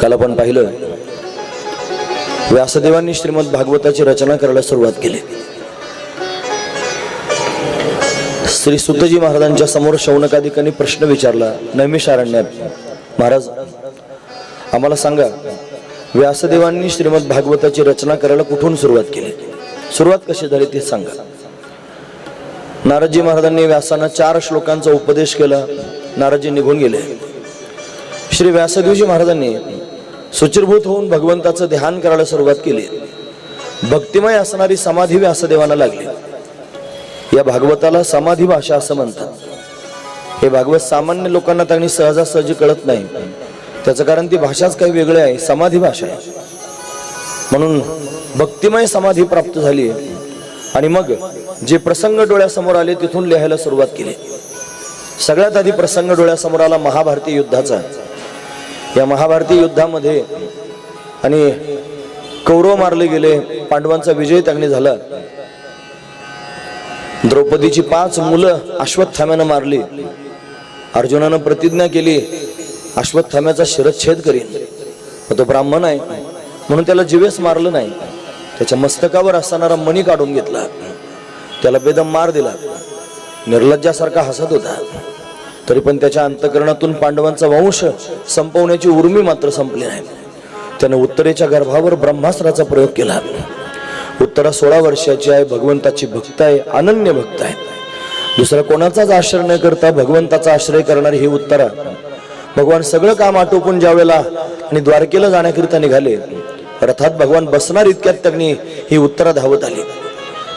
काल आपण पाहिलं व्यासदेवांनी श्रीमद भागवताची रचना करायला सुरुवात केली. श्री सुतजी महाराजांच्या समोर शौनकाधिकांनी प्रश्न विचारला नैमिषारण्यात महाराज आम्हाला सांगा व्यासदेवांनी श्रीमद भागवताची रचना करायला कुठून सुरुवात केली? सुरुवात कशी झाली ते सांगा. नारदजी महाराजांनी व्यासांना चार श्लोकांचा उपदेश केला. नारदजी निघून गेले. श्री व्यासदेवजी महाराजांनी सुचिरभूत होऊन भगवंताचं ध्यान करायला सुरुवात केली. भक्तिमय असणारी समाधी व्यासदेवांना लागली. या भागवताला समाधी भाषा असं म्हणतात. हे भागवत सामान्य लोकांना त्यांनी सहजासहजी कळत नाही. त्याचं कारण ती भाषाच काही वेगळी आहे. समाधी भाषा आहे. म्हणून भक्तिमय समाधी प्राप्त झाली आणि मग जे प्रसंग डोळ्यासमोर आले तिथून लिहायला सुरुवात केली. सगळ्यात आधी प्रसंग डोळ्यासमोर आला महाभारतीय युद्धाचा. या महाभारतीय युद्धामध्ये आणि कौरव मारले गेले पांडवांचा विजय त्यांनी झाला. द्रौपदीची पाच मुलं अश्वत्थाम्यानं मारली. अर्जुनानं प्रतिज्ञा केली अश्वत्थाम्याचा शिरच्छेद करीन. तो ब्राह्मण आहे म्हणून त्याला जीवेस मारलं नाही. त्याच्या मस्तकावर असणारा मणी काढून घेतला. त्याला बेदम मार दिला. निर्लज्जासारखा हसत होता. तरी पण त्याच्या अंतकरणातून पांडवांचा वंश संपवण्याची उर्मी मात्र संपली नाही. त्याने उत्तरेच्या गर्भावर ब्रह्मास्त्राचा प्रयोग केला. उत्तरा सोळा वर्षाची आहे भगवंताची भक्त आहे अनन्य भक्त आहे. दुसरा कोणाचाच आश्रय न करता भगवंताचा आश्रय करणारी ही उत्तरा. भगवान सगळं काम आटोपून ज्यावेळेला आणि द्वारकेला जाण्याकरिता निघाले रथात भगवान बसणार इतक्यात त्यांनी ही उत्तरा धावत आली.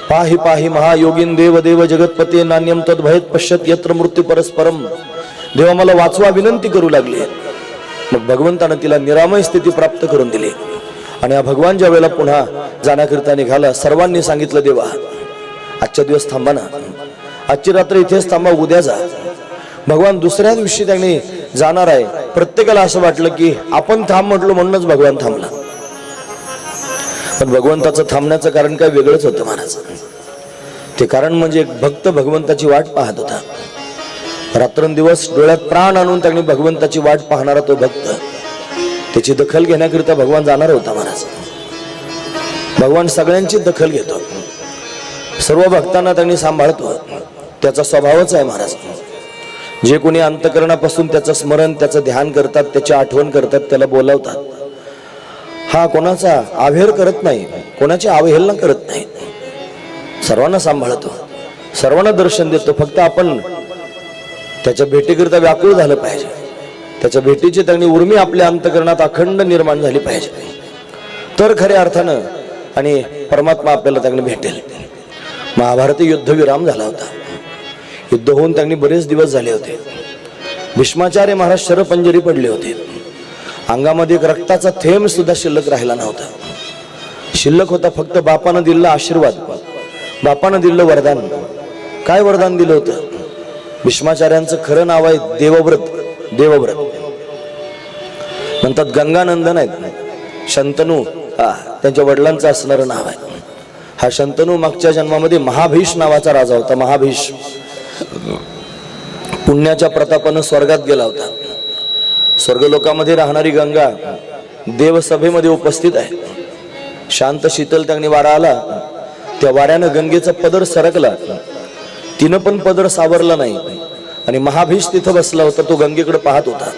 पाहि पाहि महायोगीन देव देव जगतपते नान्यम तद्भयत पश्यत यत्र मृत्यू परस्परम देवा मला वाचवा विनंती करू लागली. मग भगवंतानं तिला निरामय स्थिती प्राप्त करून दिली. आणि हा भगवान ज्या वेळेला पुन्हा जाण्याकरिता निघाला सर्वांनी सांगितलं देवा आजच्या दिवस थांबा ना. आजची रात्र इथेच थांबा उद्या जा. भगवान दुसऱ्या दिवशी त्यांनी जाणार आहे. प्रत्येकाला असं वाटलं की आपण थांब म्हटलो म्हणूनच भगवान थांबला. पण भगवंताचं थांबण्याचं कारण काय वेगळंच होतं महाराज. ते कारण म्हणजे एक भक्त भगवंताची वाट पाहत होता. रात्रंदिवस डोळ्यात प्राण आणून त्यांनी भगवंताची वाट पाहणारा तो भक्त. त्याची दखल घेण्याकरिता भगवान जाणार होता महाराज. भगवान सगळ्यांची दखल घेतो. सर्व भक्तांना त्यांनी सांभाळतो. त्याचा स्वभावच आहे महाराज. जे कोणी अंतकरणापासून त्याचं स्मरण त्याचं ध्यान करतात त्याची आठवण करतात त्याला बोलावतात. हा कोणाचा आवेर करत नाही कोणाची अवहेलना करत नाही. सर्वांना सांभाळतो. सर्वांना दर्शन देतो. फक्त आपण त्याच्या भेटीकरिता व्याकुळ झालं पाहिजे. त्याच्या भेटीची त्यांनी उर्मी आपल्या अंतकरणात अखंड निर्माण झाली पाहिजे. तर खऱ्या अर्थानं आणि परमात्मा आपल्याला त्यांनी भेटेल. महाभारती युद्ध विराम झाला होता. युद्ध होऊन त्यांनी बरेच दिवस झाले होते. भीष्माचार्य महाराज शरपंजरी पडले होते. अंगामध्ये एक रक्ताचा थेंब सुद्धा शिल्लक राहिला नव्हता. शिल्लक होता फक्त बापानं दिलेला आशीर्वाद. बापानं दिलेलं वरदान. काय वरदान दिलं होतं? भीष्माचार्यांचं खरं नाव आहे देवव्रत. देवव्रत. म्हणतात गंगानंदन आहेत. शंतनू हा त्यांच्या वडिलांचं असणारं नाव आहे. हा शंतनू मागच्या जन्मामध्ये महाभीष नावाचा राजा होता महाभीष. पुण्याच्या प्रतापानं स्वर्गात गेला होता. स्वर्गलोकामध्ये राहणारी गंगा देवसभेमध्ये उपस्थित आहे. शांत शीतल त्यांनी वारा आला. त्या वाऱ्यानं गंगेचा पदर सरकला. तिनं पण पदर सावरला नाही. आणि महाभीष तिथं बसला होता. तो गंगेकडे पाहत होता.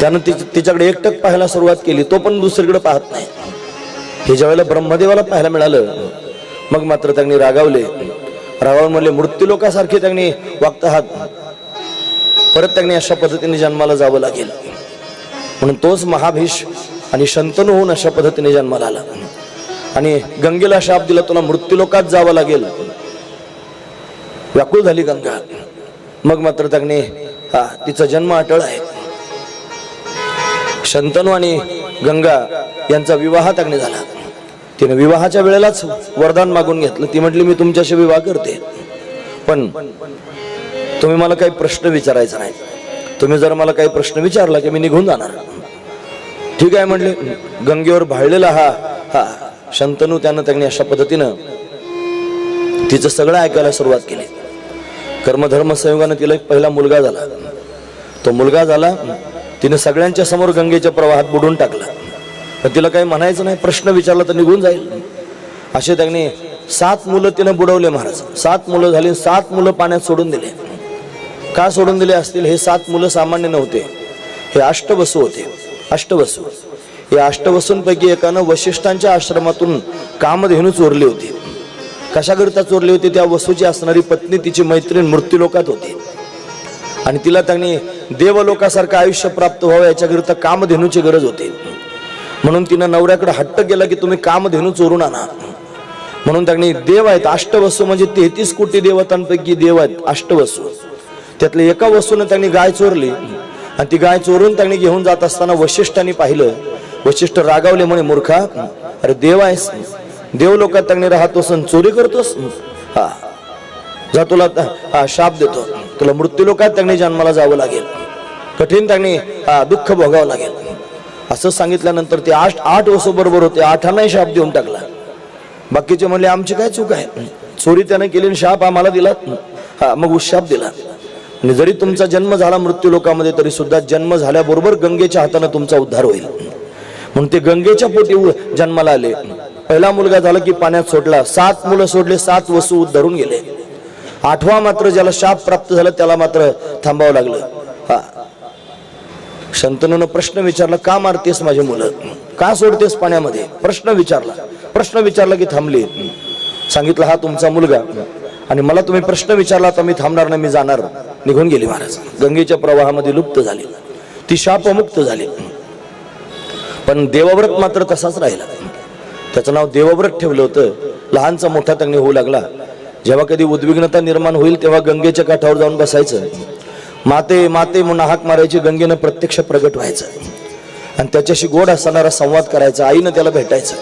त्यानं ति- तिच्याकडे एकटक पाहायला सुरुवात केली. तो पण दुसरीकडे पाहत नाही. हे ज्यावेळेला ब्रह्मदेवाला पाहायला मिळालं मग मात्र त्यांनी रागावले. रागावून म्हणले मृत्यूलोकासारखे त्यांनी वागत आहात परत त्यांनी अशा पद्धतीने जन्माला जावं लागेल. म्हणून तोच महाभीष आणि शंतनू होऊन अशा पद्धतीने जन्माला आला. आणि गंगेला शाप दिला तुला मृत्यूलोकात जावं लागेल. व्याकुळ झाली गंगा. मग मात्र त्यांनी हा तिचा जन्म अटळ आहे. शंतनू आणि गंगा यांचा विवाह त्यांनी झाला. तिने विवाहाच्या वेळेलाच वरदान मागून घेतलं. ती म्हटली मी तुमच्याशी विवाह करते. पण तुम्ही मला काही प्रश्न विचारायचा नाही. तुम्ही जर मला काही प्रश्न विचारला की मी निघून जाणार. ठीक आहे म्हणले गंगेवर भाळलेला हा हा शंतनू त्यानं त्यांनी अशा पद्धतीनं तिचं सगळं ऐकायला सुरुवात केली. कर्मधर्म संयोगानं तिला एक पहिला मुलगा झाला. तो मुलगा झाला तिने सगळ्यांच्या समोर गंगेच्या प्रवाहात बुडून टाकला. पण तिला काही म्हणायचं नाही प्रश्न विचारला तर निघून जाईल. असे त्यांनी सात मुलं तिने बुडवले महाराज. सात मुलं झाली सात मुलं पाण्यात सोडून दिले. का सोडून दिले असतील हे सात मुलं सामान्य नव्हते. हे अष्टवसू होते. अष्टवसू. या अष्टवसूंपैकी एकानं वशिष्ठांच्या आश्रमातून कामधेनू चोरली होती. कशाकरिता चोरली होती? त्या वसूची असणारी पत्नी तिची मैत्रीण मृत्यूलोकात होती. आणि तिला त्यांनी देवलोकासारखं आयुष्य प्राप्त व्हावं याच्याकरिता कामधेनूची गरज होती. म्हणून तिनं नवऱ्याकडे हट्ट केला की तुम्ही कामधेनू चोरून आणा. म्हणून त्यांनी देव आहेत अष्टवसू म्हणजे तेहतीस कोटी देवतांपैकी देव आहेत अष्टवसू. त्यातल्या एका वस्तूनं त्यांनी गाय चोरली आणि ती गाय चोरून त्यांनी घेऊन जात असताना वशिष्ठांनी पाहिलं. वशिष्ठ रागावले म्हणे मूर्खा अरे देव आहेस. देव लोकात त्यांनी राहतोस आणि चोरी करतोस. हा जा तुला हा, शाप देतो. तुला मृत्यू लोकात त्यांनी जन्माला जावं लागेल. कठीण त्यांनी हा, दुःख भोगावं लागेल. असं सांगितल्यानंतर ते आठ आठ वर्ष बरोबर होते. आठांनाही शाप देऊन टाकला. बाकीचे म्हणले आमची काय चूक आहे? चोरी त्याने केली आणि शाप आम्हाला दिला. हा मग उशाप दिला. आणि जरी तुमचा जन्म झाला मृत्यू लोकामध्ये तरी सुद्धा जन्म झाल्याबरोबर गंगेच्या हाताने तुमचा उद्धार होईल. म्हणून ते गंगेच्या पोटी जन्माला आले. पहिला मुलगा झाला की पाण्यात सोडला. सात मुलं सोडले सात वसू धरून गेले. आठवा मात्र ज्याला शाप प्राप्त झाला त्याला मात्र थांबावं लागलं. हा. शंतनूनं प्रश्न विचारला का मारतेस माझे मुलं? का सोडतेस पाण्यामध्ये? प्रश्न विचारला. प्रश्न विचारला की थांबले. सांगितलं हा तुमचा मुलगा. आणि मला तुम्ही प्रश्न विचारला तर मी थांबणार नाही मी जाणार. निघून गेली महाराज. गंगेच्या प्रवाहामध्ये लुप्त झाली. ती शापमुक्त झाली. पण देवव्रत मात्र तसाच राहिला. त्याचं नाव देवव्रत ठेवलं होतं. लहानचा मोठा त्यांनी होऊ लागला. जेव्हा कधी उद्विग्नता निर्माण होईल तेव्हा गंगेच्या काठावर जाऊन बसायचं. माते माते म्हणून हाक मारायची गंगेनं प्रत्यक्ष प्रगट व्हायचं. आणि त्याच्याशी गोड असणारा संवाद करायचा आईनं त्याला भेटायचं.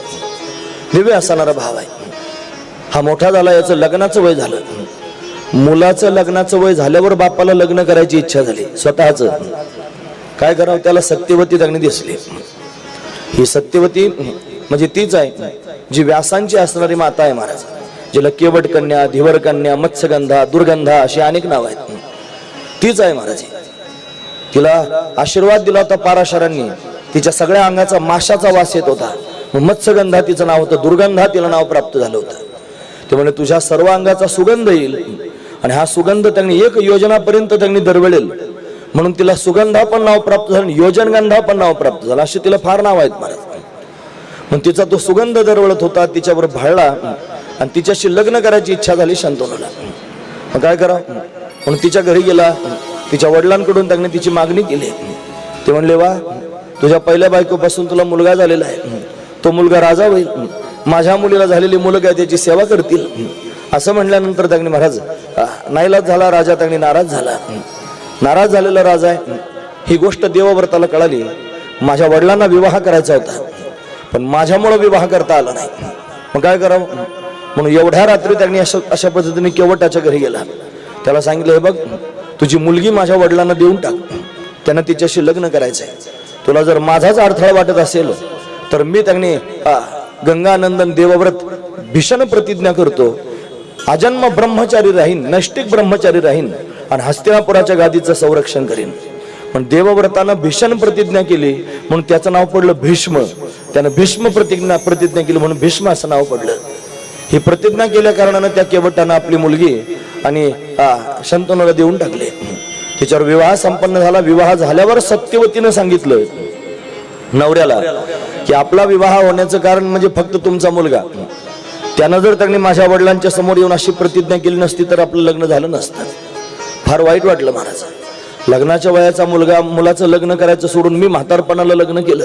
दिव्य असणारा भाव आहे. हा मोठा झाला याचं लग्नाचं वय झालं. मुलाचं लग्नाचं वय झाल्यावर बापाला लग्न करायची इच्छा झाली. स्वतःच. काय करावं त्याला सत्यवती जगणी दिसली. ही सत्यवती म्हणजे तीच आहे जी व्यासांची असणारी माता आहे महाराज. जिला केवट कन्या धिवर कन्या मत्स्यगंधा दुर्गंधा अशी अनेक नाव आहेत. तीच आहे महाराज तिला आशीर्वाद दिला होता पाराशरांनी. तिच्या सगळ्या अंगाचा माशाचा वास येत होता. मग मत्स्यगंधा तिचं नाव होतं दुर्गंधा तिला नाव प्राप्त झालं होतं. ते म्हणे तुझ्या सर्व अंगाचा सुगंध येईल. आणि हा सुगंध त्यांनी एक योजनापर्यंत त्यांनी दरवेळेल. म्हणून तिला सुगंधा पण नाव प्राप्त झालं योजनगंधा पण नाव प्राप्त झालं. असे तिला फार नाव आहेत महाराज. मग तिचा तो सुगंध दरवळत होता तिच्यावर भाळला आणि तिच्याशी लग्न करायची इच्छा झाली शांतवनाला मग काय करा? म्हणून तिच्या घरी गेला. तिच्या वडिलांकडून त्यांनी तिची मागणी केली. ते म्हणले वा तुझ्या पहिल्या बायकोपासून तुला मुलगा झालेला आहे. तो मुलगा राजा होईल. माझ्या मुलीला झालेली मुलं काय त्याची सेवा करतील. असं म्हणल्यानंतर त्यांनी महाराज नाईलाज झाला राजा त्यांनी नाराज झाला. नाराज झालेला राजा आहे. ही गोष्ट देवव्रताला कळाली. माझ्या वडिलांना विवाह करायचा होता. पण माझ्यामुळं विवाह करता आला नाही. मग काय करावं? म्हणून एवढ्या रात्री त्यांनी अशा अशा पद्धतीने केवटाच्या घरी गेला. त्याला सांगितलं हे बघ तुझी मुलगी माझ्या वडिलांना देऊन टाक. त्यांना तिच्याशी लग्न करायचंय. तुला जर माझाच अडथळा वाटत असेल तर मी त्यांनी गंगानंदन देवव्रत भीषण प्रतिज्ञा करतो. अजन्म ब्रह्मचारी राहीन नैष्टिक ब्रह्मचारी राहीन आणि हस्तिनापुराच्या गादीचं संरक्षण करीन. पण देवव्रतानं भीषण प्रतिज्ञा केली म्हणून त्याचं नाव पडलं भीष्म. त्यानं भीष्म प्रतिज्ञा प्रतिज्ञा केली म्हणून भीष्म असं नाव पडलं. ही प्रतिज्ञा केल्या कारणानं त्या केवटानं आपली मुलगी आणि आ, शंतनूला देऊन टाकले. तिच्यावर विवाह संपन्न झाला. विवाह झाल्यावर सत्यवतीनं सांगितलं. नवऱ्याला की आपला विवाह होण्याचं कारण म्हणजे फक्त तुमचा मुलगा. त्यानं जर त्यांनी माझ्या वडिलांच्या समोर येऊन अशी प्रतिज्ञा केली नसती तर आपलं लग्न झालं नसतं. फार वाईट वाटलं महाराज. लग्नाच्या वयाचा मुलगा मुलाचं लग्न करायचं सोडून मी म्हातारपणाला लग्न केलं.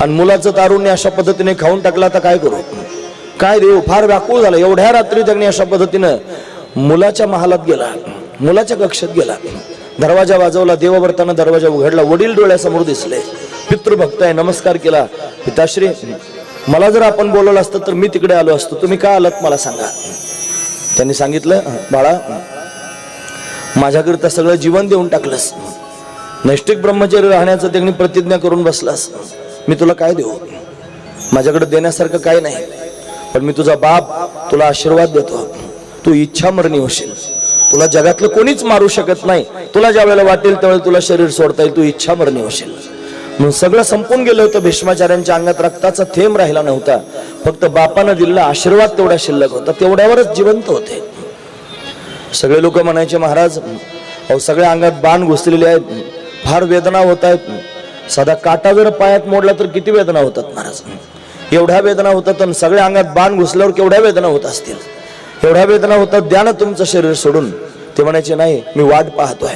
आणि मुलाचं तारुण्य अशा पद्धतीने खाऊन टाकला तर काय करू? काय देऊ? फार व्याकुळ झाला. एवढ्या रात्री त्यांनी अशा पद्धतीनं मुलाच्या महालात गेला मुलाच्या कक्षात गेला. दरवाजा वाजवला देववर्तानं दरवाजा उघडला. वडील डोळ्यासमोर दिसले. पितृभक्त आहे नमस्कार केला. पिताश्री मला जर आपण बोलवलं असतं तर मी तिकडे आलो असतो. तुम्ही का आलात मला सांगा. त्यांनी सांगितलं बाळा माझ्याकरिता सगळं जीवन देऊन टाकलंस. नैष्टिक ब्रह्मचर्य राहण्याचं त्यांनी प्रतिज्ञा करून बसलास. मी तुला काय देऊ? माझ्याकडे देण्यासारखं काय नाही. पण मी तुझा बाप तुला आशीर्वाद देतो. तू इच्छा मरणी होशील. तुला जगातलं कोणीच मारू शकत नाही. तुला ज्या वेळेला वाटेल त्यावेळेला तुला शरीर सोडता येईल. तू इच्छा मरणी होशील. मग सगळं संपून गेलं होतं. भीष्माचार्यांच्या अंगात रक्ताचा थेंब राहिला नव्हता. फक्त बापानं दिलेला आशीर्वाद तेवढा शिल्लक होता. तेवढ्यावरच जिवंत होते. सगळे लोक म्हणायचे महाराज अहो सगळ्या अंगात बाण घुसलेले आहेत. फार वेदना होत आहेत. साधा काटा जर पायात मोडला तर किती वेदना होतात महाराज? एवढ्या वेदना होतात आणि सगळ्या अंगात बाण घुसल्यावर केवढ्या वेदना होत असतील? एवढ्या वेदना होतात द्या ना तुमचं शरीर सोडून. ते म्हणायचे नाही मी वाट पाहतोय.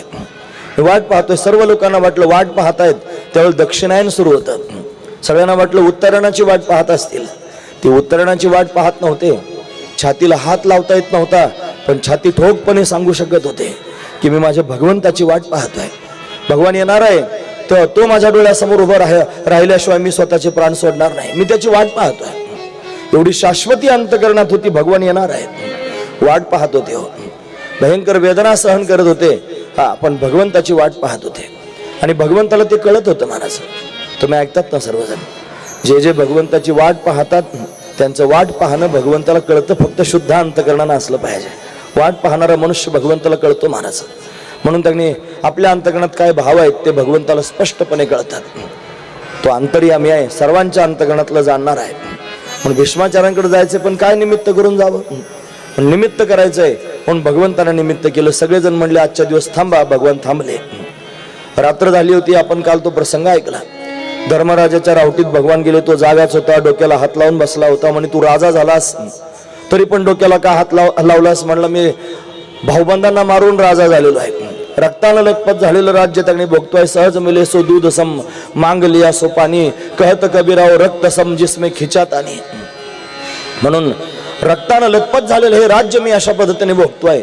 मी वाट पाहतोय. सर्व लोकांना वाटलं वाट पाहतायत. त्यावेळेस दक्षिणायन सुरू होतं. सगळ्यांना वाटलं उत्तरायणाची वाट पाहत असतील. ते उत्तरायणाची वाट पाहत नव्हते. छातीला हात लावता येत नव्हता पण छाती ठोकपणे सांगू शकत होते की मी माझ्या भगवंताची वाट पाहतोय. भगवान येणार आहे तर तो माझ्या डोळ्यासमोर उभं राह राहिल्याशिवाय मी स्वतःचे प्राण सोडणार नाही. मी त्याची वाट पाहतोय. एवढी शाश्वती अंतकरणात होती भगवान येणार आहेत. वाट पाहत होते हो. भयंकर वेदना सहन करत होते. हा पण भगवंताची वाट पाहत होते. आणि भगवंताला ते कळत होतं महाराज तुम्ही ऐकतात ना सर्वजण? जे जे भगवंताची वाट पाहतात त्यांचं वाट पाहणं भगवंताला कळतं फक्त शुद्ध अंतकरणानं असलं पाहिजे. वाट पाहणारा मनुष्य भगवंताला कळतो महाराज म्हणून त्यांनी आपल्या अंतकरणात काय भाव आहेत ते भगवंताला स्पष्टपणे कळतात. तो अंतर्यामी आहे सर्वांच्या अंतकरणातलं जाणणार आहे. म्हणून भीष्माचार्यांकडे जायचं पण काय निमित्त करून जावं? पण निमित्त करायचंय म्हणून भगवंताला निमित्त केलं. सगळेजण म्हणले आजच्या दिवस थांबा भगवान थांबले. रात्र झाली होती आपण काल तो प्रसंग ऐकला. धर्मराजाच्या रावटीत भगवान गेले तो जागाच होता डोक्याला हात लावून बसला होता म्हणे तू राजा झालास. तरी पण डोक्याला का हात लाव लावलास? म्हणलं मी भाऊबंधांना मारून राजा झालेलो आहे. रक्तानं लखपत झालेलं राज्य त्यांनी भोगतोय. सहज मिले सो दूध सम मांग लिया सो पाणी. कहत कबीराव रक्त सम जिसमे खिचात आणि. म्हणून रक्तानं लखपत झालेलं हे राज्य मी अशा पद्धतीने भोगतोय.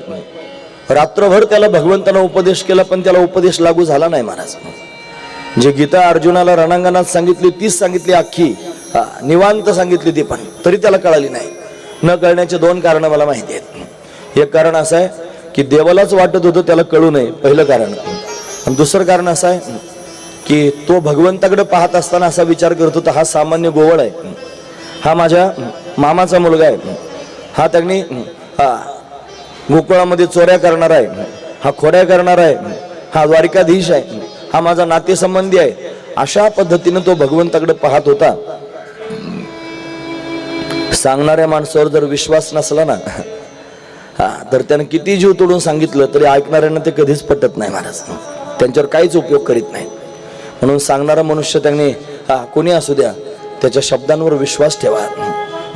रात्रभर त्याला भगवंतानं उपदेश केला पण त्याला उपदेश लागू झाला नाही महाराज. जे गीता अर्जुनाला रणांगणात सांगितली तीच सांगितली अख्खी हा, निवांत सांगितली ती पण तरी त्याला कळाली नाही. न कळण्याचे दोन कारण मला माहिती आहेत. एक कारण असं आहे की देवालाच वाटत होतं त्याला कळू नये पहिलं कारण. आणि दुसरं कारण असं आहे की तो भगवंताकडे पाहत असताना असा विचार करत होता हा सामान्य गोवळ आहे. हा माझ्या मामाचा मुलगा आहे. हा त्यांनी हा गोकुळामध्ये चोऱ्या करणार आहे. हा खोड्या करणार आहे. हा द्वारिकाधीश आहे. हा माझा नातेसंबंधी आहे. अशा पद्धतीनं तो भगवंताकडे पाहत होता. सांगणाऱ्या माणसावर जर विश्वास नसला ना हा तर त्यानं किती जीव तोडून सांगितलं तरी ऐकणाऱ्यांना ते कधीच पटत नाही महाराज. त्यांच्यावर काहीच उपयोग करीत नाही. म्हणून सांगणारा मनुष्य त्यांनी हा कोणी असू द्या त्याच्या शब्दांवर विश्वास ठेवा.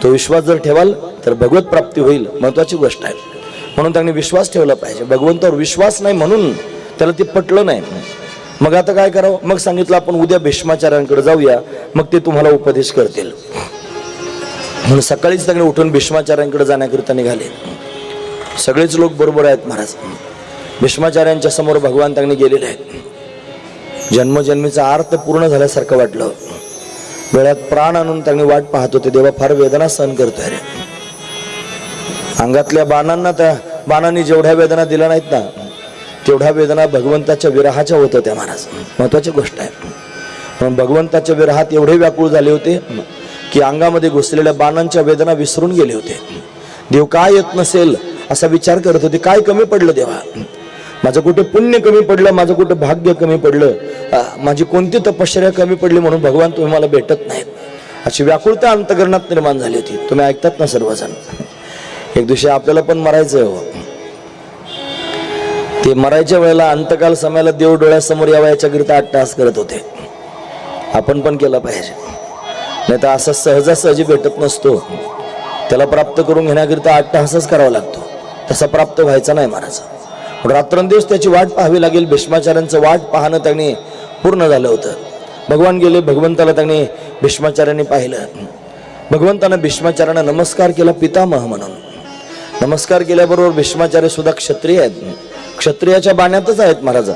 तो विश्वास जर ठेवाल तर भगवत प्राप्ती होईल. महत्वाची गोष्ट आहे. म्हणून त्यांनी विश्वास ठेवला पाहिजे. भगवंतावर विश्वास नाही म्हणून त्याला ते पटलं नाही. मग आता काय करावं? मग सांगितलं आपण उद्या भीष्माचार्यांकडे जाऊया. मग ते तुम्हाला उपदेश करतील. म्हणून सकाळीच त्यांनी उठून भीष्माचार्यांकडे जाण्याकरिता निघाले. सगळेच लोक बरोबर आहेत महाराज. भीष्माचार्यांच्या समोर भगवान त्यांनी गेलेले आहेत. जन्मजन्मीचा अर्थ पूर्ण झाल्यासारखं वाटलं. वेळात प्राण आणून त्यांनी वाट पाहत होते. देवा फार वेदना सहन करतोय रे. अंगातल्या बाणांना त्या बाणांनी जेवढ्या वेदना दिल्या नाहीत ना तेवढ्या वेदना भगवंताच्या विरहाच्या होत्या त्या महाराज. महत्वाची गोष्ट आहे. म्हणून भगवंताच्या विरहात एवढे व्याकुळ झाले होते की अंगामध्ये घुसलेल्या बाणांच्या वेदना विसरून गेले होते. देव काय येत नसेल असा विचार करत होते. काय कमी पडलं देवा? माझं कुठे पुण्य कमी पडलं? माझं कुठं भाग्य कमी पडलं? माझी कोणती तपश्चर्या कमी पडली म्हणून भगवान तुम्ही मला भेटत नाहीत? अशी व्याकुळता अंतकरणात निर्माण झाली होती. तुम्ही ऐकतात ना सर्वजण? एक दिवशी आपल्याला पण मरायचं हो. ते मरायच्या वेळेला अंतकाल समयाला देव डोळ्यासमोर यावा याच्याकरिता अट्टास करत होते. आपण पण केलं पाहिजे. नाही तर असं सहजासहजी भेटत नसतो. त्याला प्राप्त करून घेण्याकरिता अट्टहासच करावा लागतो. तसा प्राप्त व्हायचा नाही महाराज रात्रंदिवस त्याची वाट पाहावी लागेल भीष्माचार्यांचं वाट पाहणं त्यांनी पूर्ण झालं होतं. भगवान गेले भगवंताला त्यांनी भीष्माचार्यांनी पाहिलं. भगवंतानं भीष्माचार्यांना नमस्कार केला पितामह म्हणून. नमस्कार केल्याबरोबर भीष्माचार्य सुद्धा क्षत्रिय आहेत. क्षत्रियाच्या बाण्यातच आहेत महाराज.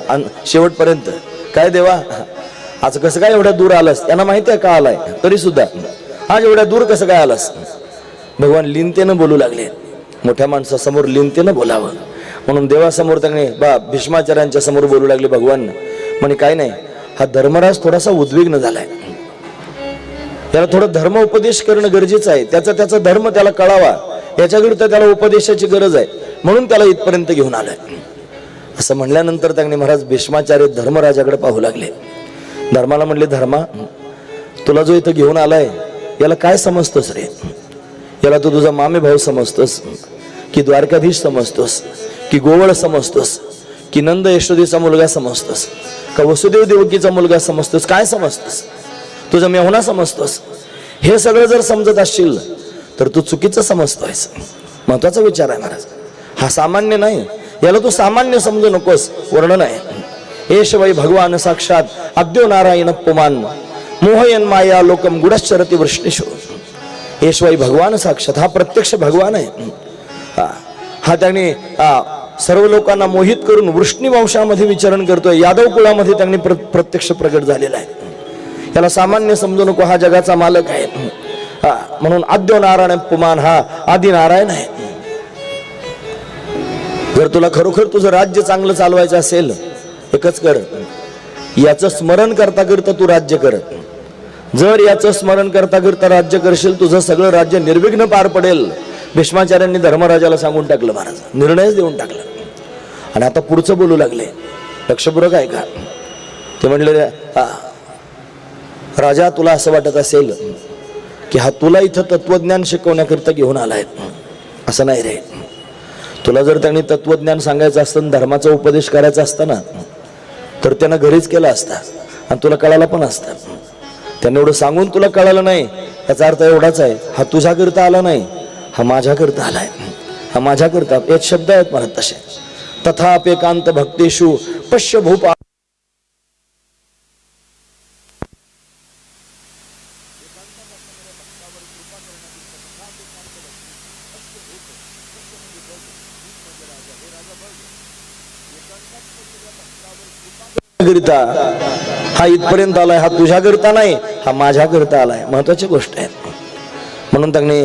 शेवटपर्यंत. काय देवा? आज कसं काय एवढ्या दूर आलास? त्यांना माहिती आहे का आलाय? तरी सुद्धा. आज एवढ्या दूर कसं काय आलास? भगवान लिनतेनं बोलू लागले. मोठ्या माणसासमोर लिनतेनं बोलावं. म्हणून देवासमोर त्यांनी बा भीष्माचार्यांच्या समोर बोलू लागले भगवान. म्हणे काय नाही. हा धर्मराज थोडासा उद्विग्न झालाय. त्याला थोडं धर्म उपदेश करणं गरजेचं आहे. त्याचा त्याचा धर्म त्याला कळावा. याच्याकरिता त्याला उपदेशाची गरज आहे. म्हणून त्याला इथपर्यंत घेऊन आलाय. असं म्हणल्यानंतर त्यांनी महाराज भीष्माचार्य धर्मराजाकडे पाहू लागले. धर्माला म्हणले धर्मा तुला जो इथं घेऊन आलाय याला काय समजतोस रे? याला तू तुझा मामे भाऊ समजतोस की द्वारकाधीश समजतोस की गोवळ समजतोस की नंद यशोदेचा मुलगा समजतोस का वसुदेव देवकीचा मुलगा समजतोस काय समजतोस? तुझा मेहुणा समजतोस? हे सगळं जर समजत असशील तर तू चुकीचं समजतोयस. महत्त्वाचा विचार आहे महाराज. हा सामान्य नाही. याला तू सामान्य समजू नकोस वर्णन आहे. येशवाई भगवान साक्षात अद्यो नारायण पुमान मोहयन माया लोकम गुडश्चरती वृष्णेशो येशवाई भगवान साक्षात हा प्रत्यक्ष भगवान आहे. हा हा त्याने सर्व लोकांना मोहित करून वृष्णी वंशामध्ये विचरण करतोय. यादव कुळामध्ये त्यांनी प्र- प्रत्यक्ष प्रकट झालेला आहे. त्याला सामान्य समजू नको हा जगाचा मालक आहे. म्हणून आद्य नारायण पुमान हा आदि नारायण आहे. जर तुला खरोखर तुझं राज्य चांगलं चालवायचं असेल एकच कर. याचं स्मरण करता करता तू राज्य कर. जर याचं स्मरण करता करता राज्य करशील तुझं सगळं राज्य निर्विघ्न पार पडेल. भीष्माचार्यांनी धर्मराजाला सांगून टाकलं महाराज. निर्णयच देऊन टाकला. आणि आता पुढचं बोलू लागले. लक्षपूर्वक आहे का ते म्हणले हा राजा तुला असं वाटत असेल की हा तुला इथं तत्वज्ञान शिकवण्याकरिता घेऊन आलाय असं नाही रे. तुला जर त्यांनी तत्वज्ञान सांगायचं असतं आणि धर्माचा उपदेश करायचा असता ना तर त्यानं घरीच केला असता आणि तुला कळाला पण असता. त्याने एवढं सांगून तुला कळालं नाही. याचा अर्थ एवढाच आहे हा तुझ्याकरिता आला नाही हा माझ्याकरता आलाय हा माझ्याकरिता एक शब्द आहेत मला तसे. तथापेकांत भक्तेषु पश्य भूप करिता हा इथपर्यंत आलाय हा तुझ्याकरिता नाही हा माझ्याकरिता आलाय. महत्वाची गोष्ट आहे. म्हणून त्यांनी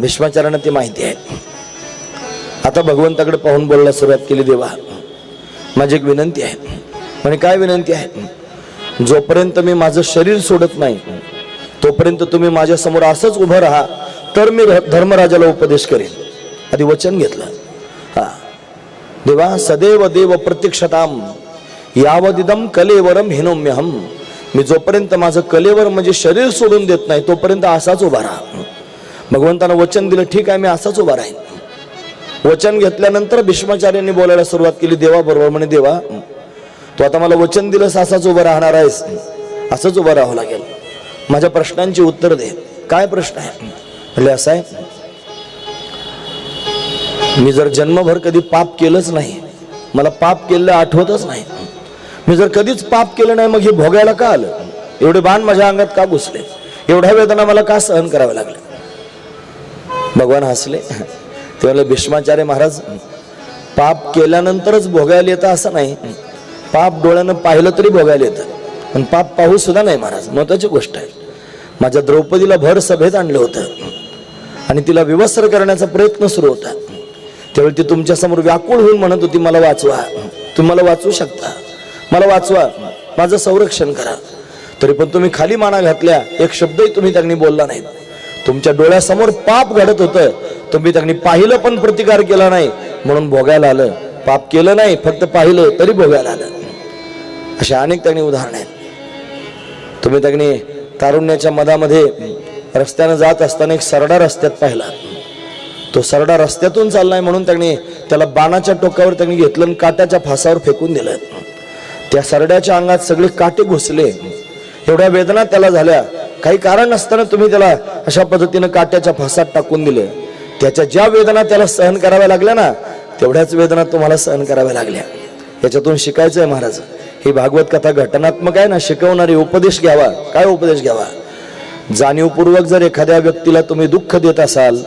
भीष्माचार्यांना ती माहिती आहे. आता भगवंताकडे पाहून बोलायला सुरुवात केली देवा. माझी एक विनंती आहे. म्हणजे काय विनंती आहे? जोपर्यंत मी माझं शरीर सोडत नाही तोपर्यंत तुम्ही माझ्यासमोर असंच उभं राहा तर मी धर्मराजाला उपदेश करेन. आधी वचन घेतलं. हा. देवा सदैव देव प्रत्यक्षताम. यावदिदम कलेवरम हिनोम्यहम मी जोपर्यंत माझं कलेवर म्हणजे शरीर सोडून देत नाही तोपर्यंत असाच उभा राहा. भगवंतानं वचन दिलं ठीक आहे मी असाच उभा राहीन. वचन घेतल्यानंतर भीष्माचार्यांनी बोलायला सुरुवात केली देवा बरोबर म्हणे देवा तू आता मला वचन दिलंस असाच उभं राहणार आहेस. असंच उभं राहावं लागेल. माझ्या प्रश्नांची उत्तर दे. काय प्रश्न आहे? म्हणजे असं आहे. मी जर जन्मभर कधी पाप केलंच नाही मला पाप केलेलं आठवतच नाही. मी जर कधीच पाप केलं नाही मग हे भोगायला का आलं? एवढे बाण माझ्या अंगात का घुसले? एवढ्या वेदना मला का सहन कराव्या लागल्या? भगवान हसले. ते म्हणले भीष्माचार्य महाराज पाप केल्यानंतरच भोगायला येतं असं नाही. पाप डोळ्यानं पाहिलं तरी भोगायला येतं. पण पाप पाहू सुद्धा नाही महाराज. महत्वाची गोष्ट आहे. माझ्या द्रौपदीला भर सभेत आणलं होतं. आणि तिला विवस्त्र करण्याचा प्रयत्न सुरू होता. त्यावेळी ती तुमच्यासमोर व्याकुळ होऊन म्हणत होती मला वाचवा. तुम्ही मला वाचवू शकता. मला वाचवा. माझं संरक्षण करा. तरी पण तुम्ही खाली माना घातल्या एक शब्दही तुम्ही त्यांनी बोलला नाही. तुमच्या डोळ्यासमोर पाप घडत होतं. तुम्ही त्यांनी पाहिलं पण प्रतिकार केला नाही. म्हणून भोगायला आलं. पाप केलं नाही फक्त पाहिलं तरी भोगायला आलं. अशा अनेक त्यांनी उदाहरण आहेत. तुम्ही त्यांनी तारुण्याच्या मधामध्ये रस्त्यानं जात असताना एक सरडा रस्त्यात पाहिला. तो सरडा रस्त्यातून चाललाय म्हणून त्यांनी त्याला बाणाच्या टोकावर त्यांनी घेतलं आणि काट्याच्या फासावर फेकून दिलं. त्या सरड्याच्या अंगात सगळे काटे घुसले. एवढ्या वेदना त्याला झाल्या. काही कारण नसताना तुम्ही त्याला अशा पद्धतीनं काट्याच्या फासात टाकून दिले. त्याच्या ज्या वेदना त्याला सहन कराव्या लागल्या ना तेवढ्याच वेदना तुम्हाला सहन कराव्या लागल्या. याच्यातून शिकायचं आहे महाराज. ही भागवत कथा घटनात्मक आहे ना शिकवणारी उपदेश घ्यावा. काय उपदेश घ्यावा? जाणीवपूर्वक जर एखाद्या व्यक्तीला तुम्ही दुःख देत असाल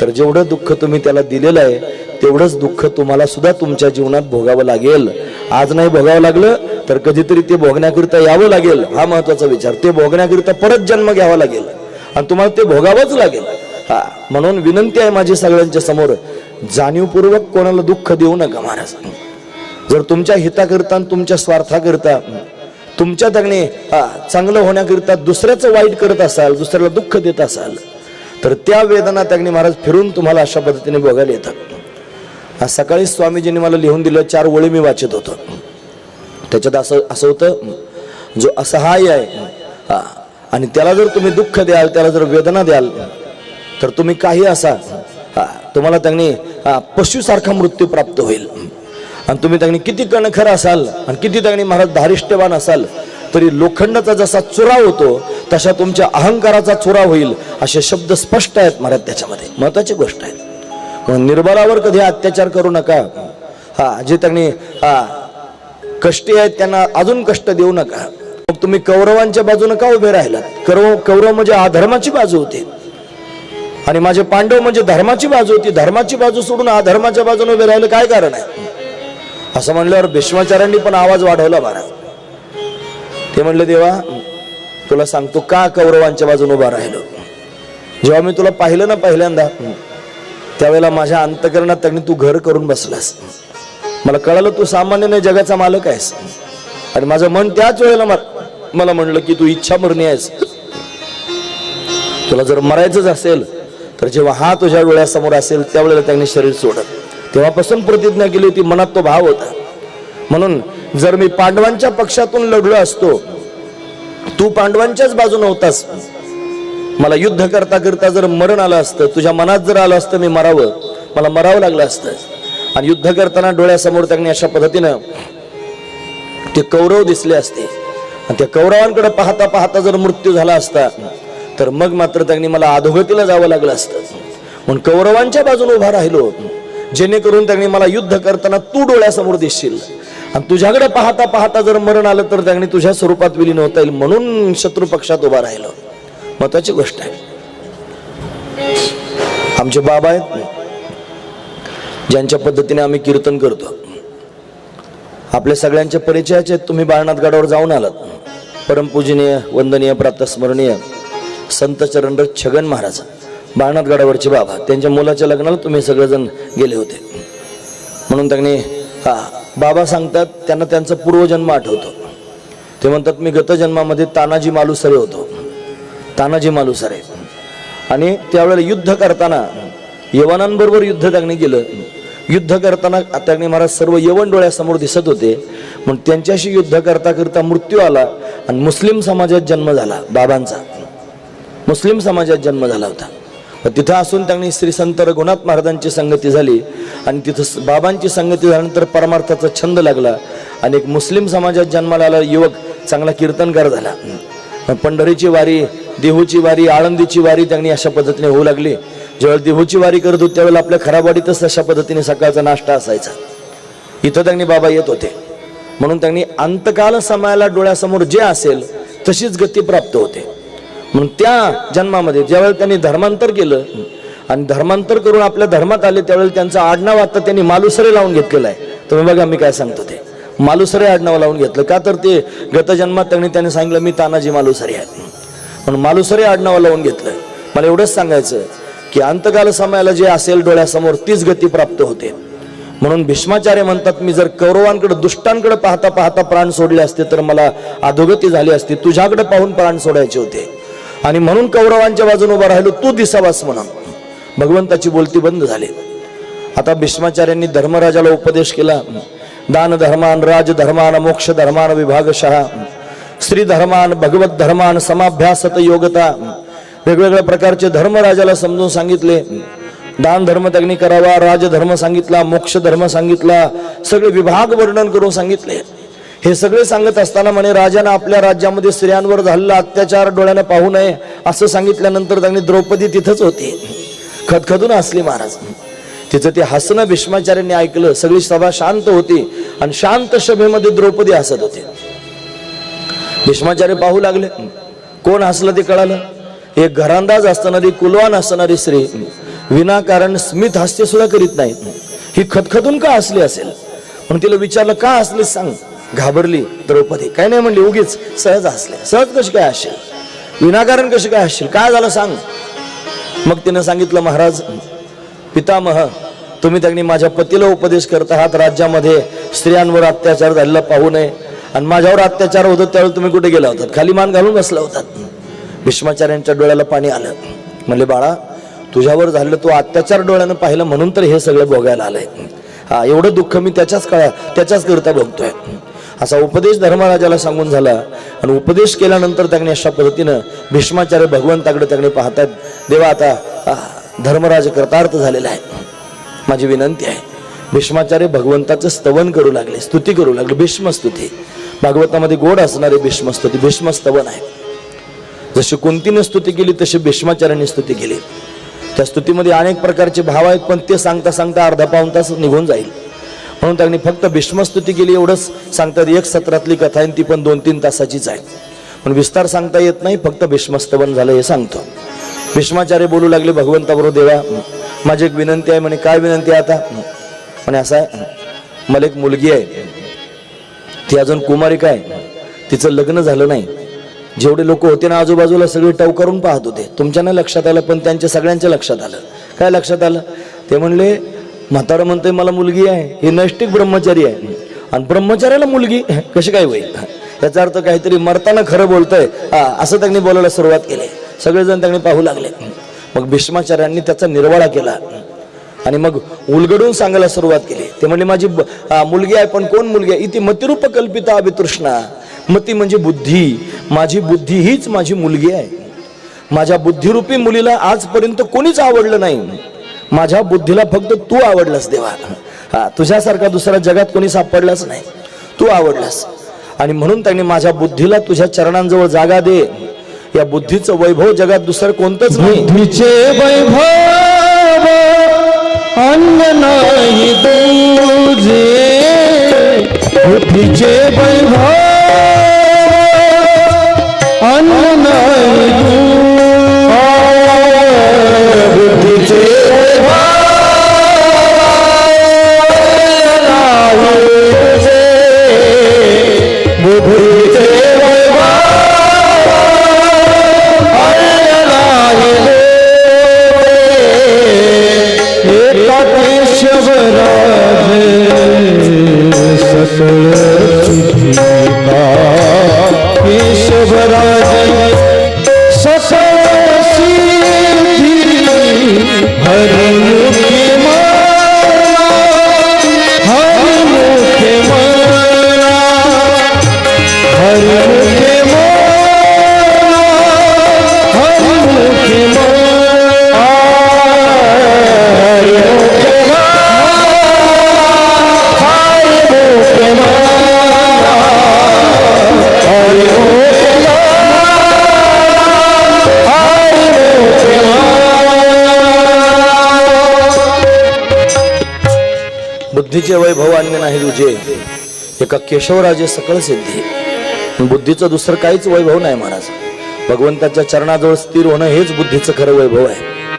तर जेवढं दुःख तुम्ही त्याला दिलेलं आहे तेवढंच दुःख तुम्हाला सुद्धा तुमच्या जीवनात भोगावं लागेल. आज नाही भोगावं लागलं तर कधीतरी ते भोगण्याकरिता यावं लागेल हा महत्त्वाचा विचार. ते भोगण्याकरिता परत जन्म घ्यावा लागेल. आणि तुम्हाला ते भोगावंच लागेल. हा म्हणून विनंती आहे माझी सगळ्यांच्या समोर जाणीवपूर्वक कोणाला दुःख देऊ नका महाराज. जर तुमच्या हिताकरता आणि तुमच्या स्वार्थाकरता तुमच्या तगणे हा चांगलं होण्याकरिता दुसऱ्याचं वाईट करत असाल दुसऱ्याला दुःख देत असाल तर त्या वेदना त्यांनी महाराज फिरून तुम्हाला अशा पद्धतीने बघायला येतात. आज सकाळी स्वामीजींनी मला लिहून दिलं चार ओळी मी वाचत होतो. त्याच्यात असं असं होतं जो असहाय्य आहे आणि त्याला जर तुम्ही दुःख द्याल त्याला जर वेदना द्याल तर तुम्ही काही असा तुम्हाला त्यांनी पशुसारखा मृत्यू प्राप्त होईल. आणि तुम्ही त्यांनी किती कणखर असाल आणि किती त्यांनी महाराज धारिष्ट्यवान असाल तरी लोखंडाचा जसा चुरा होतो तशा तुमच्या अहंकाराचा चुरा होईल असे शब्द स्पष्ट आहेत महाराज त्याच्यामध्ये. महत्वाची गोष्ट आहे. निर्बलावर कधी अत्याचार करू नका. हा जे त्यांनी हा कष्टी आहेत त्यांना अजून कष्ट देऊ नका. मग तुम्ही कौरवांच्या बाजूने का उभे राहिलात? कौरव कौरव म्हणजे अधर्माची बाजू होती. आणि माझे पांडव म्हणजे धर्माची बाजू होती. धर्माची बाजू सोडून अधर्माच्या बाजूने उभे राहिलं काय कारण आहे? असं म्हणल्यावर भीष्माचार्यांनी पण आवाज वाढवला बारा. ते म्हणले देवा तुला सांगतो का कौरवांच्या बाजूने उभा राहिलो? जेव्हा मी तुला पाहिलं ना पहिल्यांदा त्यावेळेला माझ्या अंतकरणात त्यांनी तू घर करून बसलास. मला कळालं तू सामान्य नाही जगाचा मालक आहेस. आणि माझं मन त्याच वेळेला मला म्हणलं की तू इच्छा मरणी आहेस. तुला जर मरायचंच असेल तर जेव्हा हा तुझ्या डोळ्यासमोर असेल त्यावेळेला त्यांनी शरीर सोडत तेव्हापासून प्रतिज्ञा केली होती मनात तो भाव होता. म्हणून जर मी पांडवांच्या पक्षातून लढलो असतो तू पांडवांच्याच बाजून होतास. मला युद्ध करता करता जर मरण आलं असतं तुझ्या मनात जर आलं असतं मी मरावं मला मरावं लागलं असतं. आणि युद्ध करताना डोळ्यासमोर त्यांनी अशा पद्धतीनं ते कौरव दिसले असते. आणि त्या कौरवांकडे पाहता पाहता जर मृत्यू झाला असता तर मग मात्र त्यांनी मला अधोगतीला जावं लागलं असतं. म्हणून कौरवांच्या बाजूने उभा राहिलो. जेणेकरून त्यांनी मला युद्ध करताना तू डोळ्यासमोर दिसशील. आणि तुझ्याकडे पाहता पाहता जर मरण आलं तर त्यांनी तुझ्या स्वरूपात विलीन होता येईल म्हणून शत्रू पक्षात उभा राहिलो. महत्वाची गोष्ट आहे. आमचे बाबा आहेत ज्यांच्या पद्धतीने आम्ही कीर्तन करतो. आपल्या सगळ्यांच्या परिचयाचे तुम्ही बाळनाथ गडावर जाऊन आलात. परमपूजनीय वंदनीय प्रातस्मरणीय संत चरणर छगन महाराज बाळनाथ गडावरचे बाबा. त्यांच्या मुलाच्या लग्नाला तुम्ही सगळेजण गेले होते. म्हणून त्यांनी हा बाबा सांगतात त्यांना त्यांचा पूर्वजन्म आठवतो. ते म्हणतात मी गतजन्मामध्ये तानाजी मालुसरे होतो. तानाजी मालुसरे आणि त्यावेळेला युद्ध करताना यवनांबरोबर युद्ध त्यांनी केलं. युद्ध करताना त्यांनी महाराज सर्व यवन डोळ्यासमोर दिसत होते. म्हणून त्यांच्याशी युद्ध करता करता मृत्यू आला आणि मुस्लिम समाजात जन्म झाला बाबांचा. मुस्लिम समाजात जन्म झाला होता. तिथं असून त्यांनी श्री संत रघुनाथ महाराजांची संगती झाली आणि तिथं बाबांची संगती झाल्यानंतर परमार्थाचा छंद लागला आणि एक मुस्लिम समाजात जन्माला आला युवक चांगला कीर्तनकार झाला. पंढरीची वारी देहूची वारी आळंदीची वारी त्यांनी अशा पद्धतीने होऊ लागली. ज्यावेळेला देहूची वारी करत होते त्यावेळेला आपल्या खराबवाडीतच अशा पद्धतीने सकाळचा नाश्ता असायचा. इथं त्यांनी बाबा येत होते. म्हणून त्यांनी अंतकाल समायाला डोळ्यासमोर जे असेल तशीच गती प्राप्त होते. म्हणून त्या जन्मामध्ये ज्यावेळेला त्यांनी धर्मांतर केलं आणि धर्मांतर करून आपल्या धर्मात आले त्यावेळेला त्यांचं आडनाव आता त्यांनी मालुसरे लावून घेतलेलं आहे. तुम्ही बघा मी काय सांगतो ते. मालुसरे आडनाव लावून घेतलं. का तर ते गत जन्मात त्यांनी त्यांनी सांगितलं मी तानाजी मालुसरे आहे. म्हणून मालुसरे आडनाव लावून घेतलं मला एवढंच सांगायचं की अंतकाल समयाला जे असेल डोळ्यासमोर तीच गती प्राप्त होते. म्हणून भीष्माचार्य म्हणतात मी जर कौरवांकडे दुष्टांकडे पाहता पाहता प्राण सोडले असते तर मला अधोगती झाली असती. तुझ्याकडे पाहून प्राण सोडायचे होते. आणि म्हणून कौरवांच्या बाजूने उभा राहिलो तू दिसावास म्हणून भगवंताची बोलती बंद झाली. आता भीष्माचार्यांनी धर्मराजाला उपदेश केला. दान धर्मान राज धर्मान मोक्ष धर्मान विभागशहा स्त्री धर्मान भगवत धर्मान समाभ्यासत योगता. वेगवेगळ्या प्रकारचे धर्म राजाला समजून सांगितले. दान धर्म त्यांनी करावा राजधर्म सांगितला मोक्ष धर्म सांगितला. सगळे विभाग वर्णन करून सांगितले. हे सगळे सांगत असताना म्हणे राजानं आपल्या राज्यामध्ये स्त्रियांवर झालेला अत्याचार डोळ्याने पाहू नये असं सांगितल्यानंतर त्यांनी द्रौपदी तिथंच होती. खदखदून हसली महाराज. तिचं ते हसणं भीष्माचार्यांनी ऐकलं. सगळी सभा शांत होती आणि शांत सभेमध्ये द्रौपदी हसत होती. भीष्माचार्य पाहू लागले. कोण हसलं ते कळालं. एक घरांदाज असणारी कुलवान असणारी स्त्री विनाकारण स्मित हास्य सुद्धा करीत नाही ही खतखतून का हसली असेल? म्हणून तिला विचारलं का हसली सांग. घाबरली द्रौपदी. काय नाही म्हणली उगीच सहज हसले. सहज कशी काय हसशील विनाकारण कशी काय हसशील काय झालं सांग. मग तिनं सांगितलं महाराज पितामह तुम्ही त्यांनी माझ्या पतीला उपदेश करत आहात. राज्यामध्ये स्त्रियांवर अत्याचार झालेला पाहू नये. आणि माझ्यावर अत्याचार होतो त्यावेळी तुम्ही कुठे गेला होतात? खाली मान घालून बसला होतात. भीष्माचार्यांच्या डोळ्याला पाणी आलं. म्हणले बाळा तुझ्यावर झालेलं तो अत्याचार डोळ्यानं पाहिलं म्हणून तर हे सगळं भोगायला आलंय. हा एवढं दुःख मी त्याच्याच काळा त्याच्याच करता बघतोय. असा उपदेश धर्मराजाला सांगून झाला. आणि उपदेश केल्यानंतर त्याने अशा पद्धतीनं भीष्माचार्य भगवंताकडे त्याकडे पाहतात देवा आता धर्मराज कृतार्थ झालेला आहे. माझी विनंती आहे भीष्माचार्य भगवंताचं स्तवन करू लागले स्तुती करू लागले भीष्मस्तुती. भागवतामध्ये गोड असणारे भीष्मस्तुती भीष्मस्तवन आहे जशी कुंतीने स्तुती केली तशी भीष्माचार्यांनी स्तुती केली. त्या स्तुतीमध्ये अनेक प्रकारचे भाव आहेत पण ते सांगता सांगता अर्धा पाऊन तास निघून जाईल. म्हणून त्यांनी फक्त भीष्मस्तुती केली एवढंच सांगतात एक सत्रातली कथा आहे ती पण दोन तीन तासाचीच आहे. पण विस्तार सांगता येत नाही फक्त भीष्मस्तवन झालं हे सांगतो. भीष्माचार्य बोलू लागले भगवंताबरोबर देवा माझी एक विनंती आहे म्हणे काय विनंती आहे आता? म्हणे असं आहे मला एक मुलगी आहे ती अजून कुमारी काय? तिचं लग्न झालं नाही. जेवढे लोक होते ना आजूबाजूला सगळे टव करून पाहत होते. तुमच्या नाही लक्षात आलं पण त्यांच्या सगळ्यांच्या लक्षात आलं. काय लक्षात आलं? ते म्हणले म्हातारं म्हणतोय मला मुलगी आहे. हे नैष्टिक ब्रह्मचारी आहे. आणि ब्रह्मचार्याला मुलगी कशी काय होईल? याचा अर्थ काहीतरी मरताना खरं बोलतंय. हा, असं त्यांनी बोलायला सुरुवात केली. सगळेजण त्यांनी पाहू लागले. मग भीष्माचार्यांनी त्याचा निर्वाळा केला. आणि मग उलगडून सांगायला सुरुवात केली. ते म्हणले माझी मुलगी आहे पण कोण मुलगी आहे? इथे मतिरूप कल्पिता अभितृष्णा. मती म्हणजे बुद्धी. माझी बुद्धी हीच माझी मुलगी आहे. माझ्या बुद्धिरूपी मुलीला आजपर्यंत कोणीच आवडलं नाही. माझ्या बुद्धीला फक्त तू आवडलास देवा. हा तुझ्यासारखा दुसऱ्या जगात कोणी सापडलाच नाही. तू आवडलास. आणि म्हणून त्यांनी माझ्या बुद्धीला तुझ्या चरणांजवळ जागा दे. या बुद्धीचं वैभव जगात दुसरं कोणतंच नाही. वैभव अन्न नाही तुझे बुद्धीचे वैभव अन्न नाही दूजे बुद्धीचे वैभव केशवराज का केशवराजे सकळ सिद्धी. बुद्धीचं दुसरं काहीच वैभव नाही महाराज. भगवंताच्या चरणाजवळ स्थिर होणं हेच बुद्धीचं खरं वैभव आहे.